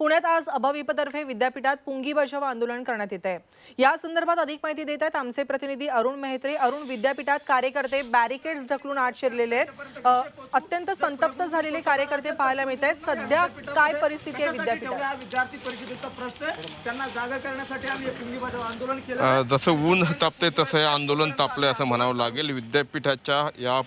पुण्यात आज अभाविपतर्फे विद्यापीठात पुंगी बचाव आंदोलन करण्यात येत आहे या संदर्भात अधिक माहिती देत आहेत आमचे प्रतिनिधी अरुण मेहत्रे. अरुण विद्यापीठात कार्यकर्ते बॅरिकेड्स ढकलून आत शिरलेले आहेत. अत्यंत संतप्त झालेले कार्यकर्ते पाहायला मिळत आहेत. सध्या काय परिस्थिती आहे विद्यापीठात? या विद्यार्थी परिषदेचा प्रश्न त्यांना जागा करण्यासाठी आम्ही पुंगी बचाव आंदोलन केलं जसं ऊन तापते तसं हे आंदोलन तापलंय असं म्हणावं लागेल. विद्यापीठाच्या या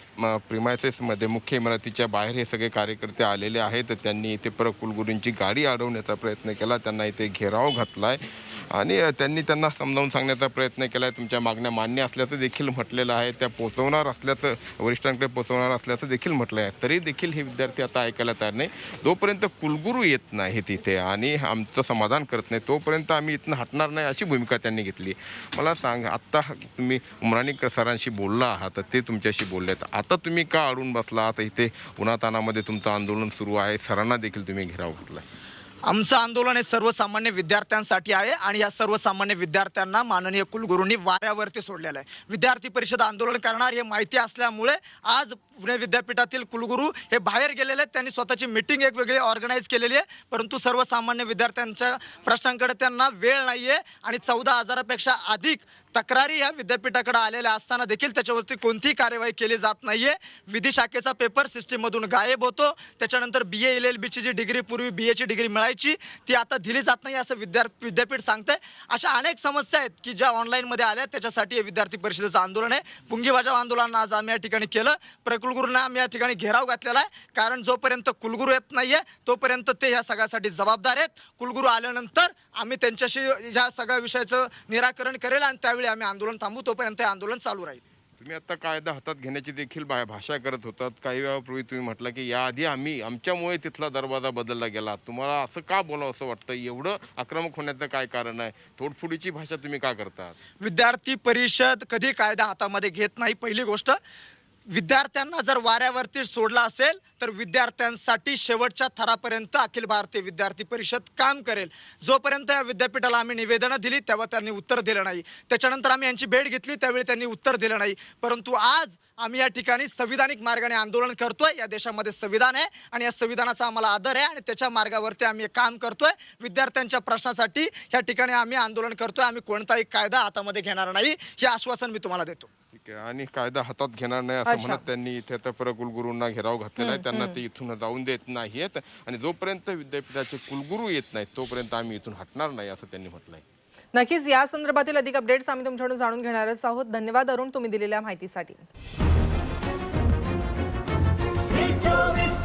प्रिमायसेसमध्ये मुख्य इमारतीच्या बाहेर हे सगळे कार्यकर्ते आलेले आहेत. त्यांनी इथे पर कुलगुरूंची गाडी अडवण्याचा प्रयत्न केला. त्यांना इथे घेराव घातला आहे आणि त्यांनी त्यांना समजावून सांगण्याचा प्रयत्न केला आहे तुमच्या मागण्या मान्य असल्याचं देखील म्हटलेलं आहे. त्या पोचवणार असल्याचं वरिष्ठांकडे पोचवणार असल्याचं देखील म्हटलं आहे तरी देखील हे विद्यार्थी आता ऐकायला तयार नाही. जोपर्यंत कुलगुरू येत नाही तिथे आणि आमचं समाधान करत नाही तोपर्यंत आम्ही इथनं हटणार नाही अशी भूमिका त्यांनी घेतली. मला सांग आत्ता तुम्ही उमराणी सरांशी बोलला आहात ते तुमच्याशी बोलले आहेत आता तुम्ही का अडून बसला आता इथे उन्हातानामध्ये तुमचं आंदोलन सुरू आहे. सरांना देखील तुम्ही घेराव घातला आमचं आंदोलन हे सर्वसामान्य विद्यार्थ्यांसाठी आहे आणि या सर्वसामान्य विद्यार्थ्यांना माननीय कुलगुरूंनी वाऱ्यावरती सोडलेलं आहे. विद्यार्थी परिषद आंदोलन करणार हे माहिती असल्यामुळे आज पुणे विद्यापीठातील कुलगुरू हे बाहेर गेलेले आहेत. त्यांनी स्वतःची मिटिंग एक वेगळी ऑर्गनाईज केलेली आहे. परंतु सर्वसामान्य विद्यार्थ्यांच्या प्रश्नांकडे त्यांना वेळ नाही आहे आणि चौदा हजारापेक्षा अधिक तक्रारी या विद्यापीठाकडे आलेल्या असताना देखील त्याच्यावरती कोणतीही कार्यवाही केली जात नाहीये. विधी शाखेचा पेपर सिस्टीममधून गायब होतो. त्याच्यानंतर बी ए एल एल बीची जी डिग्री पूर्वी बी एची डिग्री मिळायची ती आता दिली जात नाही असं विद्यार्थी विद्यापीठ सांगतंय. अशा अनेक समस्या आहेत की ज्या ऑनलाईनमध्ये आल्या आहेत, त्याच्यासाठी हे विद्यार्थी परिषदेचं आंदोलन आहे. पुंगी बजाव आंदोलन आज आम्ही या ठिकाणी केलं. प्रकुलगुरूंना आम्ही या ठिकाणी घेराव घातलेला आहे. कारण जोपर्यंत कुलगुरू येत नाही आहे तोपर्यंत ते ह्या सगळ्यासाठी जबाबदार आहेत. कुलगुरू आल्यानंतर आम्ही त्यांच्याशी ह्या सगळ्या विषयाचं निराकरण करेल आणि त्यावेळी आम्ही आंदोलन थांबू तोपर्यंत हे आंदोलन चालू राहील. तुम्ही आता कायदा हातात घेण्याची देखील भा- भाषा करत होतात. काही वेळापूर्वी तुम्ही म्हटलं की याआधी आम्ही आमच्यामुळे तिथला दरवाजा बदलला गेला. तुम्हाला असं का बोलावं असं वाटतं? एवढं आक्रमक होण्याचं काय कारण आहे? थोडफुडीची भाषा तुम्ही का करता विद्यार्थी परिषद कधी कायदा हातामध्ये घेत नाही? पहिली गोष्ट. विद्यार्थ्यांना जर वाऱ्यावरती सोडला असेल तर विद्यार्थ्यांसाठी शेवटच्या थरापर्यंत अखिल भारतीय विद्यार्थी परिषद काम करेल. जोपर्यंत या विद्यापीठाला आम्ही निवेदनं दिली तेव्हा त्यांनी उत्तर दिलं नाही. त्याच्यानंतर आम्ही यांची भेट घेतली त्यावेळी त्यांनी उत्तर दिलं नाही. परंतु आज आम्ही या ठिकाणी संविधानिक मार्गाने आंदोलन करतोय. या देशामध्ये संविधान आहे आणि या संविधानाचा आम्हाला आदर आहे आणि त्याच्या मार्गावरती आम्ही हे काम करतोय. विद्यार्थ्यांच्या प्रश्नासाठी या ठिकाणी आम्ही आंदोलन करतोय. आम्ही कोणताही कायदा हातामध्ये घेणार नाही. हे आश्वासन मी तुम्हाला देतो. ठीक आहे. आणि कायदा हातात घेणार नाही असं अच्छा. म्हणत त्यांनी इथे आता परकुलगुरूंना घेराव घातलेला आहे. त्यांना ते इथून जाऊन देत नाहीत आणि जोपर्यंत विद्यापीठाचे कुलगुरू येत नाहीत तोपर्यंत आम्ही इथून हटणार नाही असं त्यांनी म्हटलंय. नक्कीच या संदर्भातील अधिक अपडेट्स आम्ही तुमच्याकडून जाणून घेणारच आहोत. धन्यवाद अरुण तुम्ही दिलेल्या माहितीसाठी. चोवीस